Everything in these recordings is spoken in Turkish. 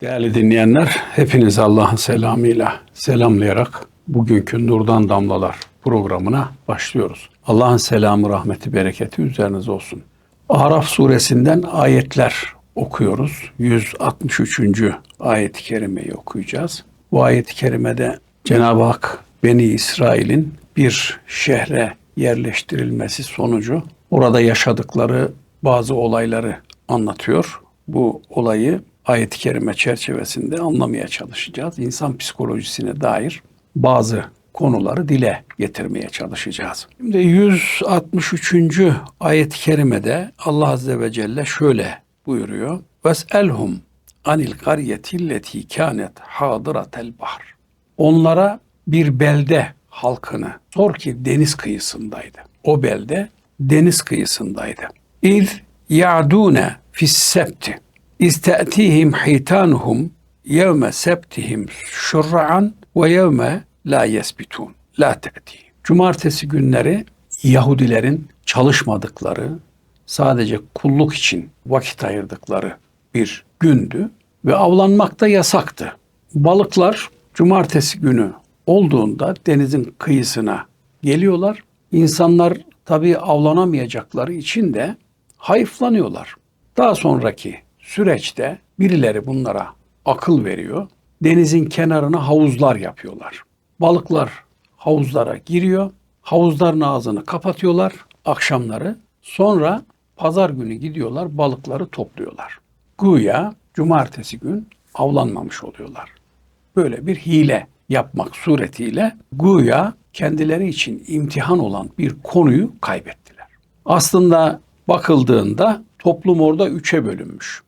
Değerli dinleyenler, hepiniz Allah'ın selamıyla selamlayarak bugünkü Nurdan Damlalar programına başlıyoruz. Allah'ın selamı, rahmeti, bereketi üzerinize olsun. Araf suresinden ayetler okuyoruz. 163. ayet-i kerimeyi okuyacağız. Bu ayet-i kerimede Cenab-ı Hak Beni İsrail'in bir şehre yerleştirilmesi sonucu orada yaşadıkları bazı olayları anlatıyor. Bu olayı ayet-i kerime çerçevesinde anlamaya çalışacağız. İnsan psikolojisine dair bazı konuları dile getirmeye çalışacağız. Şimdi 163. ayet-i kerimede Allah Azze ve Celle şöyle buyuruyor. Ves'elhum anil qaryetilleti kânet hadiratel bahr. Onlara bir belde halkını sor ki deniz kıyısındaydı. O belde deniz kıyısındaydı. İz ya'dune fis septi. İz te'tihim hitanuhum yevme septihim şurra'an ve yevme la yesbitun. La te'tihim. Cumartesi günleri Yahudilerin çalışmadıkları, sadece kulluk için vakit ayırdıkları bir gündü ve avlanmak da yasaktı. Balıklar cumartesi günü olduğunda denizin kıyısına geliyorlar. İnsanlar tabii avlanamayacakları için de hayıflanıyorlar. Daha sonraki süreçte birileri bunlara akıl veriyor. Denizin kenarına havuzlar yapıyorlar. Balıklar havuzlara giriyor. Havuzların ağzını kapatıyorlar akşamları. Sonra pazar günü gidiyorlar balıkları topluyorlar. Güya cumartesi gün avlanmamış oluyorlar. Böyle bir hile yapmak suretiyle güya kendileri için imtihan olan bir konuyu kaybettiler. Aslında bakıldığında toplum orada üçe bölünmüş.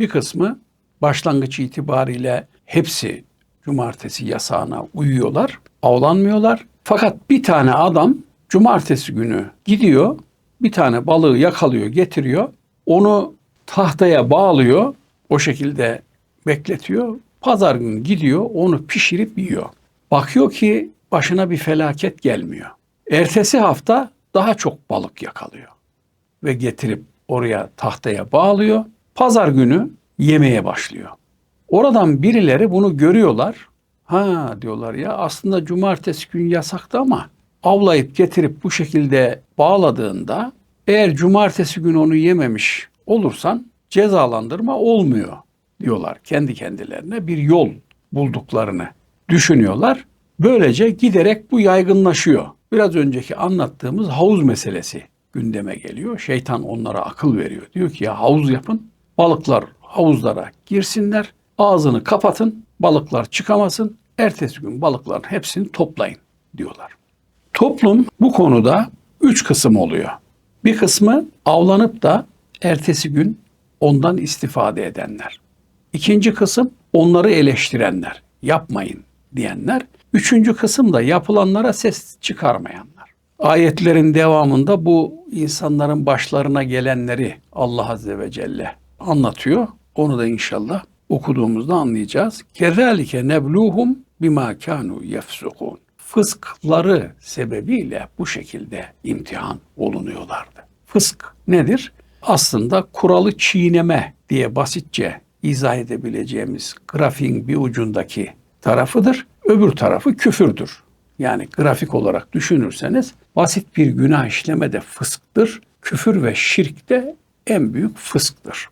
Bir kısmı başlangıç itibariyle hepsi cumartesi yasağına uyuyorlar, avlanmıyorlar. Fakat bir tane adam cumartesi günü gidiyor, bir tane balığı yakalıyor, getiriyor. Onu tahtaya bağlıyor, o şekilde bekletiyor. Pazar günü gidiyor, onu pişirip yiyor. Bakıyor ki başına bir felaket gelmiyor. Ertesi hafta daha çok balık yakalıyor ve getirip oraya tahtaya bağlıyor. Pazar günü yemeye başlıyor. Oradan birileri bunu görüyorlar. Ha diyorlar ya aslında cumartesi gün yasaktı ama avlayıp getirip bu şekilde bağladığında eğer cumartesi günü onu yememiş olursan cezalandırma olmuyor diyorlar kendi kendilerine bir yol bulduklarını düşünüyorlar. Böylece giderek bu yaygınlaşıyor. Biraz önceki anlattığımız havuz meselesi gündeme geliyor. Şeytan onlara akıl veriyor. Diyor ki ya havuz yapın. Balıklar havuzlara girsinler. Ağzını kapatın. Balıklar çıkamasın. Ertesi gün balıkların hepsini toplayın diyorlar. Toplum bu konuda üç kısım oluyor. Bir kısmı avlanıp da ertesi gün ondan istifade edenler. İkinci kısım onları eleştirenler. Yapmayın diyenler. Üçüncü kısım da yapılanlara ses çıkarmayanlar. Ayetlerin devamında bu insanların başlarına gelenleri Allah Azze ve Celle anlatıyor. Onu da inşallah okuduğumuzda anlayacağız. Kezalike nebluhum bima kanu yefsukun. Fıskları sebebiyle bu şekilde imtihan olunuyorlardı. Fısk nedir? Aslında kuralı çiğneme diye basitçe izah edebileceğimiz grafiğin bir ucundaki tarafıdır. Öbür tarafı küfürdür. Yani grafik olarak düşünürseniz basit bir günah işleme de fısktır. Küfür ve şirk de en büyük fısktır.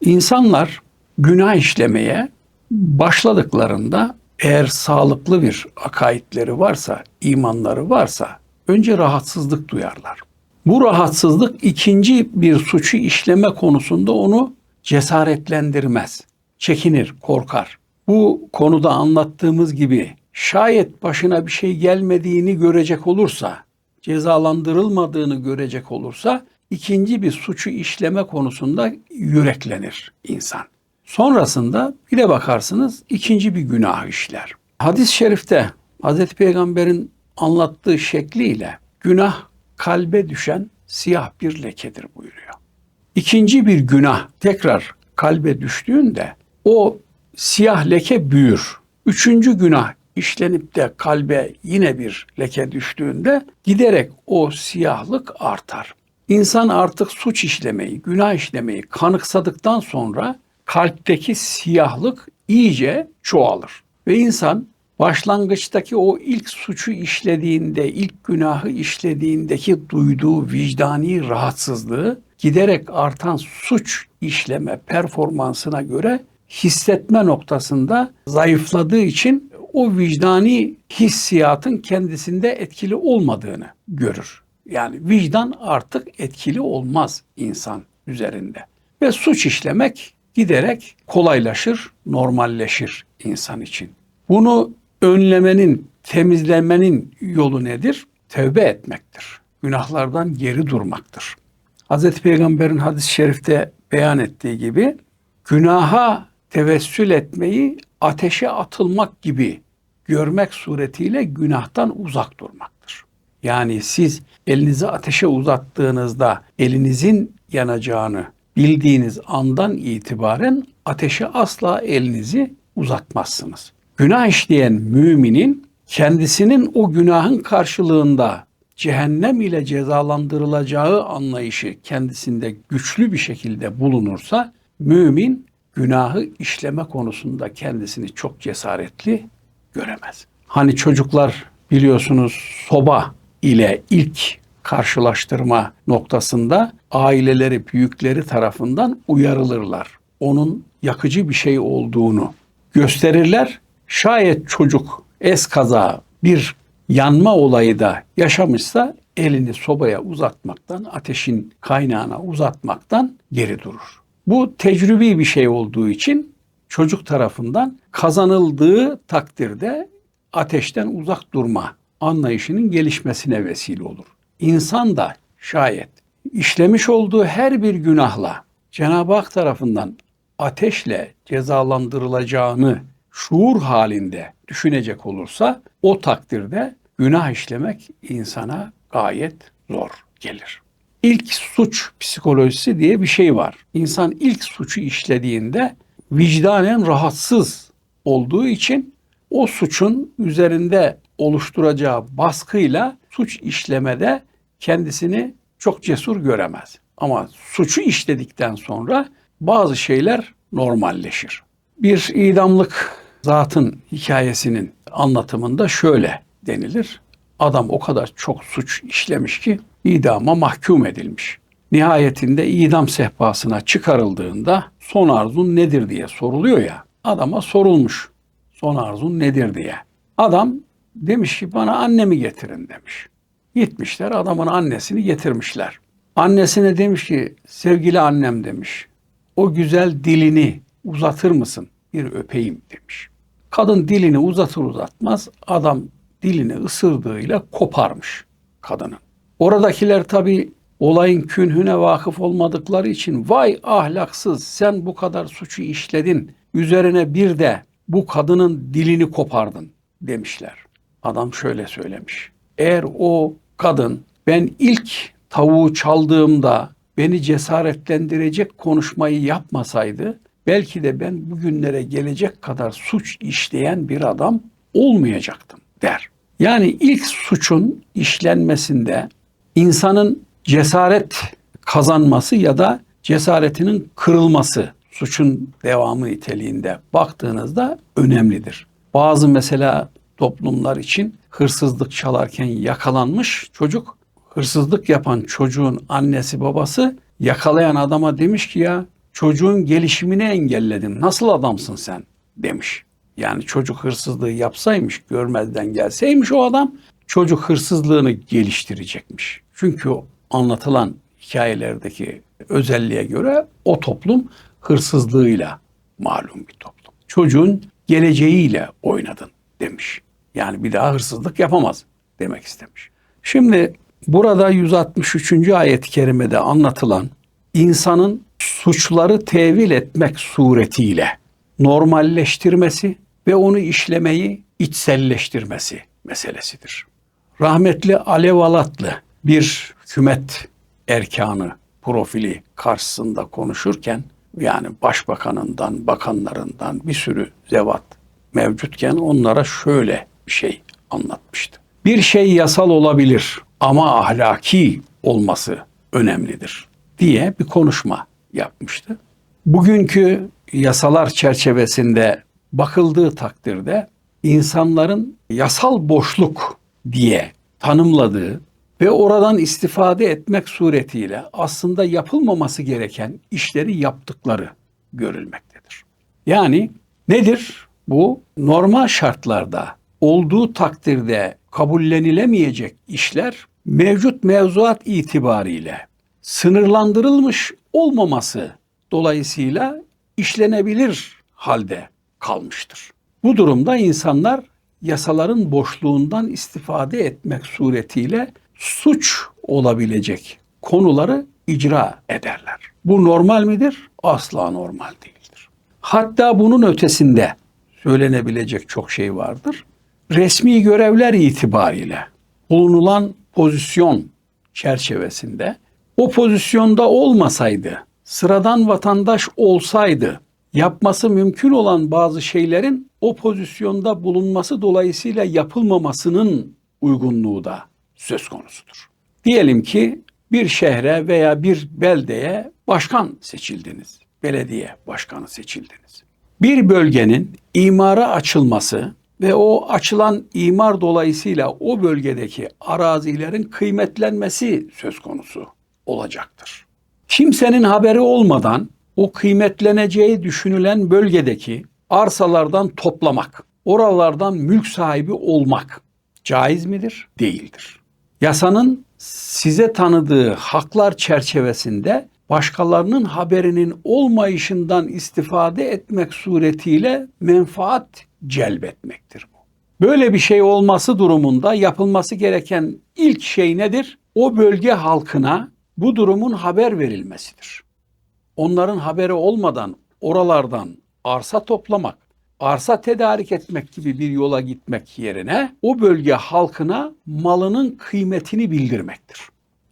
İnsanlar günah işlemeye başladıklarında eğer sağlıklı bir akaidleri varsa, imanları varsa önce rahatsızlık duyarlar. Bu rahatsızlık ikinci bir suçu işleme konusunda onu cesaretlendirmez. Çekinir, korkar. Bu konuda anlattığımız gibi şayet başına bir şey gelmediğini görecek olursa, cezalandırılmadığını görecek olursa ikinci bir suçu işleme konusunda yüreklenir insan. Sonrasında bir de bakarsınız ikinci bir günah işler. Hadis-i şerifte Hazreti Peygamber'in anlattığı şekliyle günah kalbe düşen siyah bir lekedir buyuruyor. İkinci bir günah tekrar kalbe düştüğünde o siyah leke büyür. Üçüncü günah işlenip de kalbe yine bir leke düştüğünde giderek o siyahlık artar. İnsan artık suç işlemeyi, günah işlemeyi kanıksadıktan sonra kalpteki siyahlık iyice çoğalır. Ve insan başlangıçtaki o ilk suçu işlediğinde, ilk günahı işlediğindeki duyduğu vicdani rahatsızlığı giderek artan suç işleme performansına göre hissetme noktasında zayıfladığı için o vicdani hissiyatın kendisinde etkili olmadığını görür. Yani vicdan artık etkili olmaz insan üzerinde. Ve suç işlemek giderek kolaylaşır, normalleşir insan için. Bunu önlemenin, temizlemenin yolu nedir? Tevbe etmektir. Günahlardan geri durmaktır. Hz. Peygamber'in hadis-i şerifte beyan ettiği gibi günaha tevessül etmeyi ateşe atılmak gibi görmek suretiyle günahtan uzak durmaktır. Yani siz elinizi ateşe uzattığınızda elinizin yanacağını bildiğiniz andan itibaren ateşe asla elinizi uzatmazsınız. Günah işleyen müminin kendisinin o günahın karşılığında cehennem ile cezalandırılacağı anlayışı kendisinde güçlü bir şekilde bulunursa mümin günahı işleme konusunda kendisini çok cesaretli göremez. Hani çocuklar biliyorsunuz soba ile ilk karşılaştırma noktasında aileleri, büyükleri tarafından uyarılırlar. Onun yakıcı bir şey olduğunu gösterirler. Şayet çocuk es kaza bir yanma olayı da yaşamışsa elini sobaya uzatmaktan, ateşin kaynağına uzatmaktan geri durur. Bu tecrübi bir şey olduğu için çocuk tarafından kazanıldığı takdirde ateşten uzak durma anlayışının gelişmesine vesile olur. İnsan da şayet işlemiş olduğu her bir günahla Cenab-ı Hak tarafından ateşle cezalandırılacağını şuur halinde düşünecek olursa o takdirde günah işlemek insana gayet zor gelir. İlk suç psikolojisi diye bir şey var. İnsan ilk suçu işlediğinde vicdanen rahatsız olduğu için o suçun üzerinde oluşturacağı baskıyla suç işlemede kendisini çok cesur göremez. Ama suçu işledikten sonra bazı şeyler normalleşir. Bir idamlık zatın hikayesinin anlatımında şöyle denilir. Adam o kadar çok suç işlemiş ki idama mahkum edilmiş. Nihayetinde idam sehpasına çıkarıldığında son arzun nedir diye soruluyor ya. Adama sorulmuş son arzun nedir diye. Adam demiş ki bana annemi getirin demiş. Gitmişler adamın annesini getirmişler. Annesine demiş ki sevgili annem demiş. O güzel dilini uzatır mısın? Bir öpeyim demiş. Kadın dilini uzatır uzatmaz adam dilini ısırdığıyla koparmış kadının. Oradakiler tabi olayın künhüne vakıf olmadıkları için vay ahlaksız sen bu kadar suçu işledin. Üzerine bir de bu kadının dilini kopardın demişler. Adam şöyle söylemiş. Eğer o kadın ben ilk tavuğu çaldığımda beni cesaretlendirecek konuşmayı yapmasaydı belki de ben bugünlere gelecek kadar suç işleyen bir adam olmayacaktım der. Yani ilk suçun işlenmesinde insanın cesaret kazanması ya da cesaretinin kırılması suçun devamı niteliğinde baktığınızda önemlidir. Bazı mesela toplumlar için hırsızlık çalarken yakalanmış çocuk, hırsızlık yapan çocuğun annesi babası yakalayan adama demiş ki ya çocuğun gelişimini engelledin. Nasıl adamsın sen? demiş. Yani çocuk hırsızlığı yapsaymış, görmezden gelseymiş o adam çocuk hırsızlığını geliştirecekmiş. Çünkü anlatılan hikayelerdeki özelliğe göre o toplum hırsızlığıyla malum bir toplum. Çocuğun geleceğiyle oynadın demiş. Yani bir daha hırsızlık yapamaz demek istemiş. Şimdi burada 163. ayet-i kerimede anlatılan insanın suçları tevil etmek suretiyle normalleştirmesi ve onu işlemeyi içselleştirmesi meselesidir. Rahmetli Alev Alatlı bir hükümet erkanı profili karşısında konuşurken yani başbakanından, bakanlarından bir sürü zevat mevcutken onlara şöyle bir şey anlatmıştı. Bir şey yasal olabilir ama ahlaki olması önemlidir diye bir konuşma yapmıştı. Bugünkü yasalar çerçevesinde bakıldığı takdirde insanların yasal boşluk diye tanımladığı ve oradan istifade etmek suretiyle aslında yapılmaması gereken işleri yaptıkları görülmektedir. Yani nedir? Bu normal şartlarda olduğu takdirde kabullenilemeyecek işler mevcut mevzuat itibariyle sınırlandırılmış olmaması dolayısıyla işlenebilir halde kalmıştır. Bu durumda insanlar yasaların boşluğundan istifade etmek suretiyle suç olabilecek konuları icra ederler. Bu normal midir? Asla normal değildir. Hatta bunun ötesinde söylenebilecek çok şey vardır. Resmi görevler itibariyle bulunulan pozisyon çerçevesinde o pozisyonda olmasaydı, sıradan vatandaş olsaydı yapması mümkün olan bazı şeylerin o pozisyonda bulunması dolayısıyla yapılmamasının uygunluğu da söz konusudur. Diyelim ki bir şehre veya bir beldeye başkan seçildiniz. Belediye başkanı seçildiniz. Bir bölgenin imara açılması ve o açılan imar dolayısıyla o bölgedeki arazilerin kıymetlenmesi söz konusu olacaktır. Kimsenin haberi olmadan o kıymetleneceği düşünülen bölgedeki arsalardan toplamak, oralardan mülk sahibi olmak caiz midir? Değildir. Yasanın size tanıdığı haklar çerçevesinde başkalarının haberinin olmayışından istifade etmek suretiyle menfaat celbetmektir bu. Böyle bir şey olması durumunda yapılması gereken ilk şey nedir? O bölge halkına bu durumun haber verilmesidir. Onların haberi olmadan oralardan arsa toplamak, arsa tedarik etmek gibi bir yola gitmek yerine o bölge halkına malının kıymetini bildirmektir.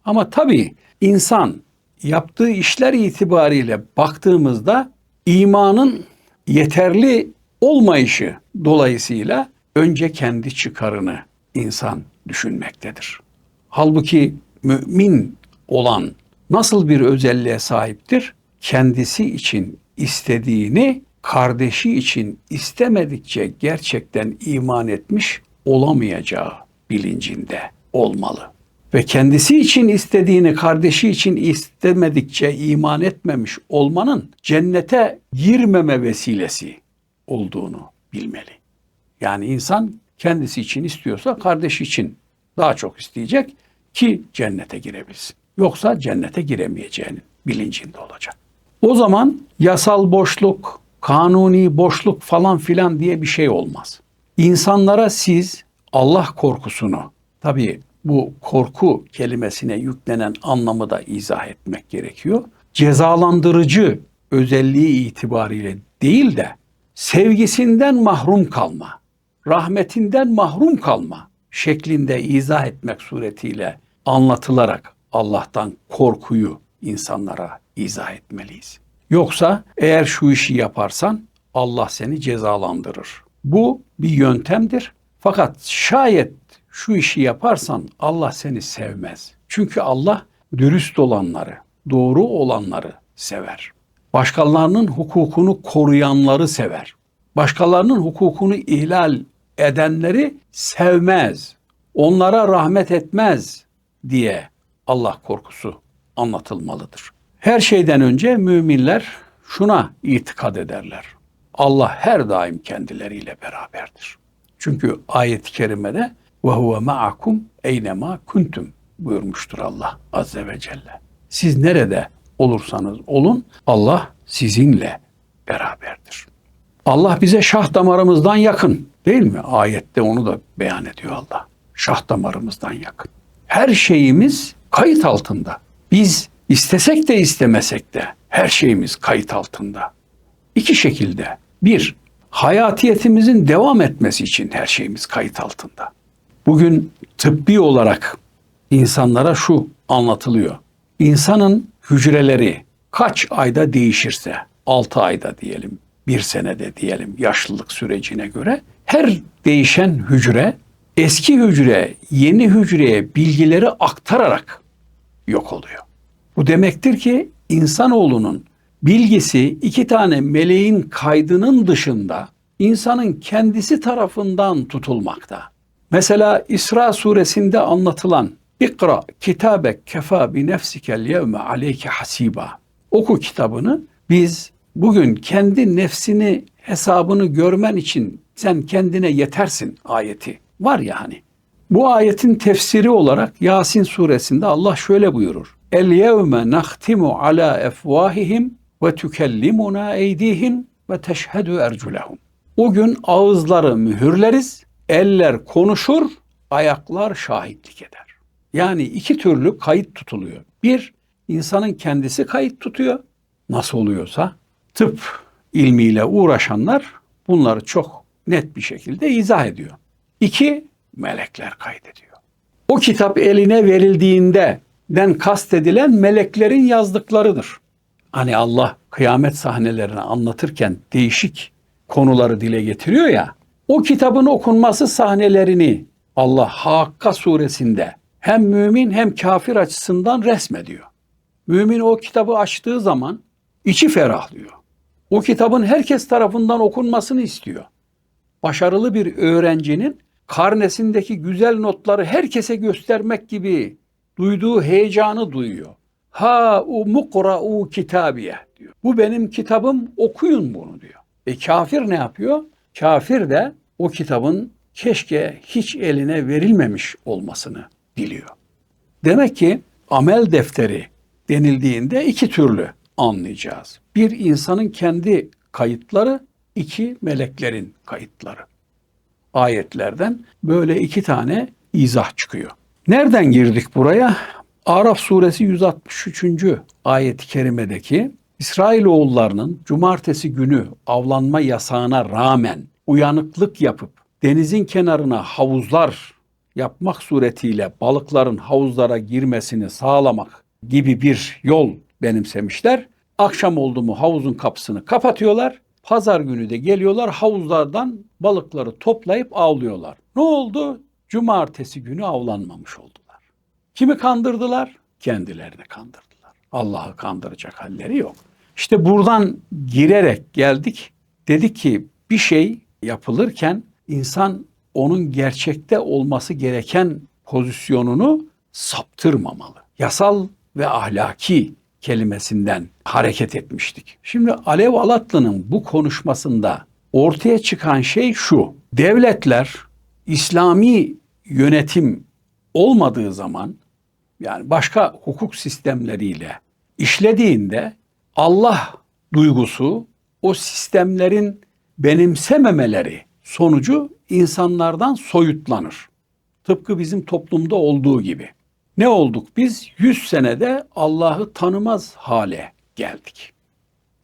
Ama tabii insan yaptığı işler itibariyle baktığımızda imanın yeterli olmayışı dolayısıyla önce kendi çıkarını insan düşünmektedir. Halbuki mümin olan nasıl bir özelliğe sahiptir? Kendisi için istediğini kardeşi için istemedikçe gerçekten iman etmiş olamayacağı bilincinde olmalı. Ve kendisi için istediğini kardeşi için istemedikçe iman etmemiş olmanın cennete girmeme vesilesi olduğunu bilmeli. Yani insan kendisi için istiyorsa kardeşi için daha çok isteyecek ki cennete girebilsin. Yoksa cennete giremeyeceğinin bilincinde olacak. O zaman yasal boşluk, kanuni boşluk falan filan diye bir şey olmaz. İnsanlara siz Allah korkusunu, tabii bu korku kelimesine yüklenen anlamı da izah etmek gerekiyor. Cezalandırıcı özelliği itibariyle değil de sevgisinden mahrum kalma, rahmetinden mahrum kalma şeklinde izah etmek suretiyle anlatılarak Allah'tan korkuyu insanlara izah etmeliyiz. Yoksa eğer şu işi yaparsan Allah seni cezalandırır. Bu bir yöntemdir. Fakat şayet şu işi yaparsan Allah seni sevmez. Çünkü Allah dürüst olanları, doğru olanları sever. Başkalarının hukukunu koruyanları sever. Başkalarının hukukunu ihlal edenleri sevmez. Onlara rahmet etmez diye Allah korkusu anlatılmalıdır. Her şeyden önce müminler şuna itikad ederler. Allah her daim kendileriyle beraberdir. Çünkü ayet-i kerimede ve huve ma'akum eynema kuntum buyurmuştur Allah azze ve celle. Siz nerede olursanız olun Allah sizinle beraberdir. Allah bize şah damarımızdan yakın değil mi? Ayette onu da beyan ediyor Allah. Şah damarımızdan yakın. Her şeyimiz kayıt altında. Biz istesek de istemesek de her şeyimiz kayıt altında. İki şekilde. Bir, hayatiyetimizin devam etmesi için her şeyimiz kayıt altında. Bugün tıbbi olarak insanlara şu anlatılıyor. İnsanın hücreleri kaç ayda değişirse, 6 ayda diyelim, bir senede diyelim yaşlılık sürecine göre her değişen hücre eski hücre yeni hücreye bilgileri aktararak yok oluyor. Bu demektir ki insanoğlunun bilgisi iki tane meleğin kaydının dışında insanın kendisi tarafından tutulmakta. Mesela İsra suresinde anlatılan İkra kitabe kefa bi nefsikel yevme aleyke hasiba. Oku kitabını biz bugün kendi nefsini hesabını görmen için sen kendine yetersin ayeti. Var ya hani. Bu ayetin tefsiri olarak Yasin suresinde Allah şöyle buyurur. El yevme nahtimu ala efvahihim ve tükellimuna eydihim ve teşhedü erculehum. O gün ağızları mühürleriz, eller konuşur, ayaklar şahitlik eder. Yani iki türlü kayıt tutuluyor. Bir, insanın kendisi kayıt tutuyor. Nasıl oluyorsa tıp ilmiyle uğraşanlar bunları çok net bir şekilde izah ediyor. İki, melekler kaydediyor. O kitap eline verildiğinde den kastedilen meleklerin yazdıklarıdır. Hani Allah kıyamet sahnelerini anlatırken değişik konuları dile getiriyor ya. O kitabın okunması sahnelerini Allah Hakka suresinde hem mümin hem kafir açısından resmediyor. Mümin o kitabı açtığı zaman içi ferahlıyor. O kitabın herkes tarafından okunmasını istiyor. Başarılı bir öğrencinin karnesindeki güzel notları herkese göstermek gibi duyduğu heyecanı duyuyor. Ha u mukra'u kitabiye diyor. Bu benim kitabım okuyun bunu diyor. E kafir ne yapıyor? Kafir de o kitabın keşke hiç eline verilmemiş olmasını diliyor. Demek ki amel defteri denildiğinde iki türlü anlayacağız. Bir insanın kendi kayıtları, iki meleklerin kayıtları. Ayetlerden böyle iki tane izah çıkıyor. Nereden girdik buraya? Araf suresi 163. ayet-i kerimedeki İsrailoğullarının cumartesi günü avlanma yasağına rağmen uyanıklık yapıp denizin kenarına havuzlar yapmak suretiyle balıkların havuzlara girmesini sağlamak gibi bir yol benimsemişler. Akşam oldu mu havuzun kapısını kapatıyorlar. Pazar günü de geliyorlar havuzlardan balıkları toplayıp avlıyorlar. Ne oldu? Cumartesi günü avlanmamış oldular. Kimi kandırdılar? Kendilerini kandırdılar. Allah'ı kandıracak halleri yok. İşte buradan girerek geldik. Dedik ki bir şey yapılırken insan onun gerçekte olması gereken pozisyonunu saptırmamalı. Yasal ve ahlaki kelimesinden hareket etmiştik. Şimdi Alev Alatlı'nın bu konuşmasında ortaya çıkan şey şu. Devletler İslami yönetim olmadığı zaman yani başka hukuk sistemleriyle işlediğinde Allah duygusu o sistemlerin benimsememeleri sonucu insanlardan soyutlanır. Tıpkı bizim toplumda olduğu gibi. Ne olduk biz? Yüz senede Allah'ı tanımaz hale geldik.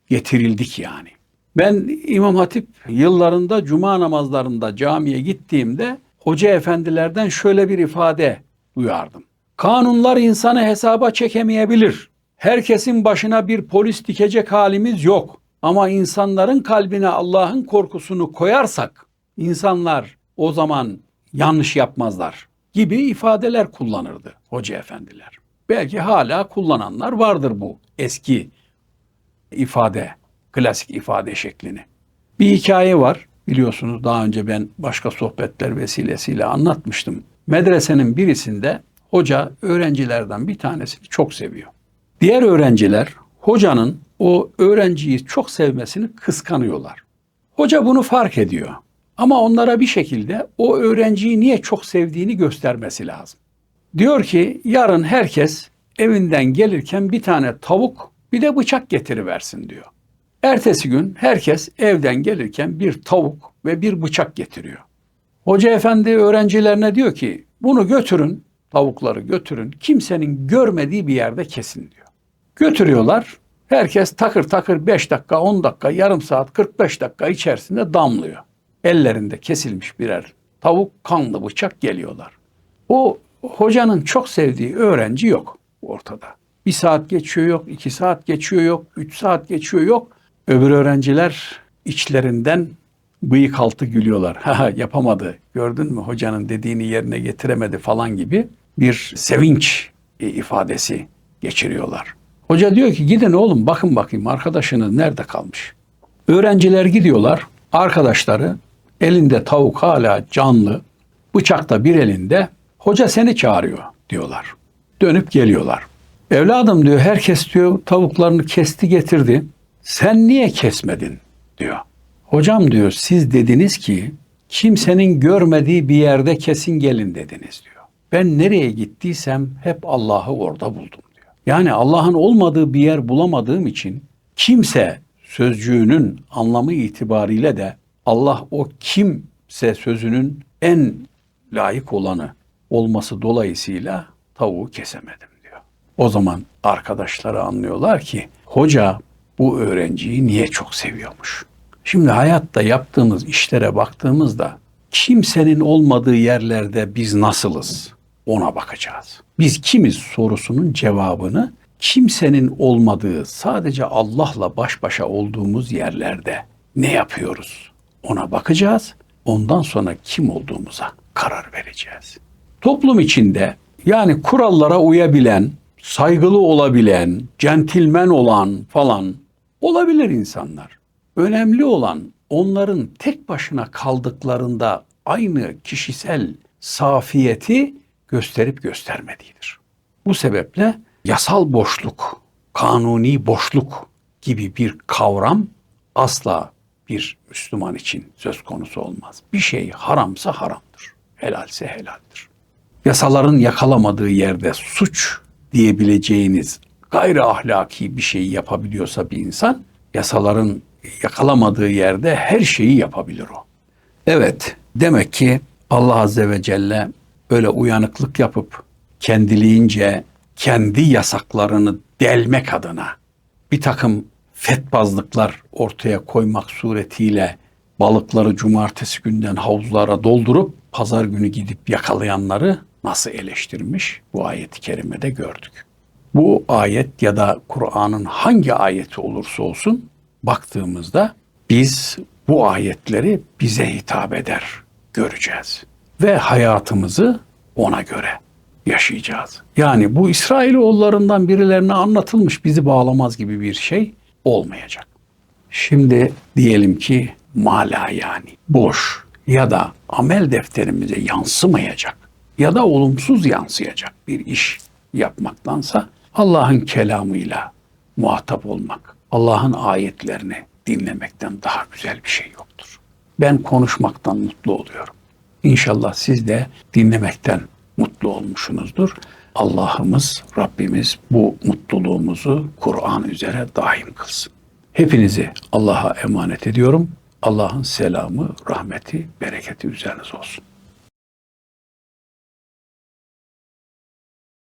Getirildik yani. Ben İmam Hatip yıllarında cuma namazlarında camiye gittiğimde hoca efendilerden şöyle bir ifade duyardım. Kanunlar insanı hesaba çekemeyebilir. Herkesin başına bir polis dikecek halimiz yok. Ama insanların kalbine Allah'ın korkusunu koyarsak insanlar o zaman yanlış yapmazlar gibi ifadeler kullanırdı hoca efendiler. Belki hala kullananlar vardır bu eski ifade, klasik ifade şeklini. Bir hikaye var biliyorsunuz daha önce ben başka sohbetler vesilesiyle anlatmıştım. Medresenin birisinde hoca öğrencilerden bir tanesini çok seviyor. Diğer öğrenciler hocanın o öğrenciyi çok sevmesini kıskanıyorlar. Hoca bunu fark ediyor. Ama onlara bir şekilde o öğrenciyi niye çok sevdiğini göstermesi lazım. Diyor ki yarın herkes evinden gelirken bir tane tavuk bir de bıçak getiriversin diyor. Ertesi gün herkes evden gelirken bir tavuk ve bir bıçak getiriyor. Hoca efendi öğrencilerine diyor ki bunu götürün, tavukları götürün, kimsenin görmediği bir yerde kesin diyor. Götürüyorlar, herkes takır takır 5 dakika, 10 dakika, yarım saat, 45 dakika içerisinde damlıyor. Ellerinde kesilmiş birer tavuk, kanlı bıçak geliyorlar. O hocanın çok sevdiği öğrenci yok ortada. Bir saat geçiyor yok, iki saat geçiyor yok, üç saat geçiyor yok. Öbür öğrenciler içlerinden bıyık altı gülüyorlar. Ha yapamadı, gördün mü hocanın dediğini yerine getiremedi falan gibi bir sevinç ifadesi geçiriyorlar. Hoca diyor ki gidin oğlum bakın bakayım arkadaşınız nerede kalmış. Öğrenciler gidiyorlar Arkadaşları elinde tavuk hala canlı, bıçak da bir elinde. Hoca seni çağırıyor diyorlar. Dönüp geliyorlar. Evladım diyor herkes diyor tavuklarını kesti getirdi. Sen niye kesmedin diyor. Hocam diyor siz dediniz ki kimsenin görmediği bir yerde kesin gelin dediniz diyor. Ben nereye gittiysem hep Allah'ı orada buldum diyor. Yani Allah'ın olmadığı bir yer bulamadığım için kimse sözcüğünün anlamı itibariyle de Allah o kimse sözünün en layık olanı olması dolayısıyla tavuğu kesemedim diyor. O zaman arkadaşları anlıyorlar ki hoca bu öğrenciyi niye çok seviyormuş. Şimdi hayatta yaptığımız işlere baktığımızda kimsenin olmadığı yerlerde biz nasılız ona bakacağız. Biz kimiz sorusunun cevabını kimsenin olmadığı sadece Allah'la baş başa olduğumuz yerlerde ne yapıyoruz ona bakacağız. Ondan sonra kim olduğumuza karar vereceğiz. Toplum içinde yani kurallara uyabilen, saygılı olabilen, centilmen olan falan olabilir insanlar. Önemli olan onların tek başına kaldıklarında aynı kişisel safiyeti gösterip göstermediğidir. Bu sebeple yasal boşluk, kanuni boşluk gibi bir kavram asla bir Müslüman için söz konusu olmaz. Bir şey haramsa haramdır, helalse helaldir. Yasaların yakalamadığı yerde suç diyebileceğiniz gayri ahlaki bir şeyi yapabiliyorsa bir insan, yasaların yakalamadığı yerde her şeyi yapabilir o. Evet, demek ki Allah Azze ve Celle öyle uyanıklık yapıp kendiliğince kendi yasaklarını delmek adına bir takım fetbazlıklar ortaya koymak suretiyle balıkları cumartesi günden havuzlara doldurup pazar günü gidip yakalayanları nasıl eleştirmiş bu ayet-i kerimede gördük. Bu ayet ya da Kur'an'ın hangi ayeti olursa olsun baktığımızda biz bu ayetleri bize hitap eder göreceğiz ve hayatımızı ona göre yaşayacağız. Yani bu İsrailoğullarından birilerine anlatılmış bizi bağlamaz gibi bir şey olmayacak. Şimdi diyelim ki mala yani boş ya da amel defterimize yansımayacak ya da olumsuz yansıyacak bir iş yapmaktansa Allah'ın kelamıyla muhatap olmak, Allah'ın ayetlerini dinlemekten daha güzel bir şey yoktur. Ben konuşmaktan mutlu oluyorum. İnşallah siz de dinlemekten mutlu olmuşsunuzdur. Allah'ımız, Rabbimiz bu mutluluğumuzu Kur'an üzere daim kılsın. Hepinizi Allah'a emanet ediyorum. Allah'ın selamı, rahmeti, bereketi üzeriniz olsun.